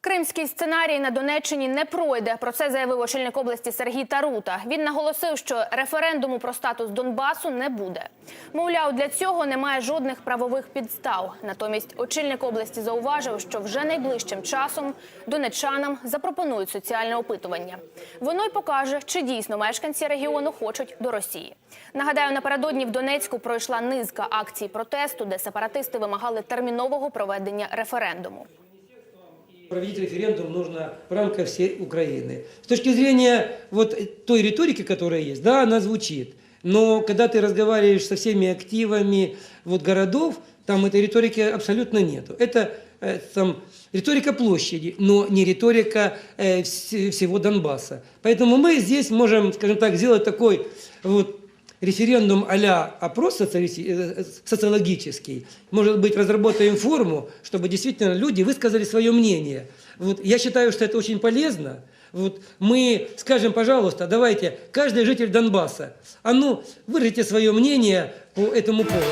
Кримський сценарій на Донеччині не пройде. Про це заявив очільник області Сергій Тарута. Він наголосив, що референдуму про статус Донбасу не буде. Мовляв, для цього немає жодних правових підстав. Натомість очільник області зауважив, що вже найближчим часом донеччанам запропонують соціальне опитування. Воно й покаже, чи дійсно мешканці регіону хочуть до Росії. Нагадаю, напередодні в Донецьку пройшла низка акцій протесту, де сепаратисти вимагали термінового проведення референдуму. Проводить референдум нужно в рамках всей Украины. С точки зрения вот той риторики, которая есть, да, она звучит. Но когда ты разговариваешь со всеми активами вот городов, там этой риторики абсолютно нету. Это э, там, риторика площади, но не риторика э, вс- всего Донбасса. Поэтому мы здесь можем, скажем так, сделать такой вот референдум а-ля опрос социалисти- э, социологический, может быть, разработаем форму, чтобы действительно люди высказали свое мнение. Вот, я считаю, что это очень полезно. Вот, мы скажем, пожалуйста, давайте, каждый житель Донбасса, а ну, выразите свое мнение по этому поводу.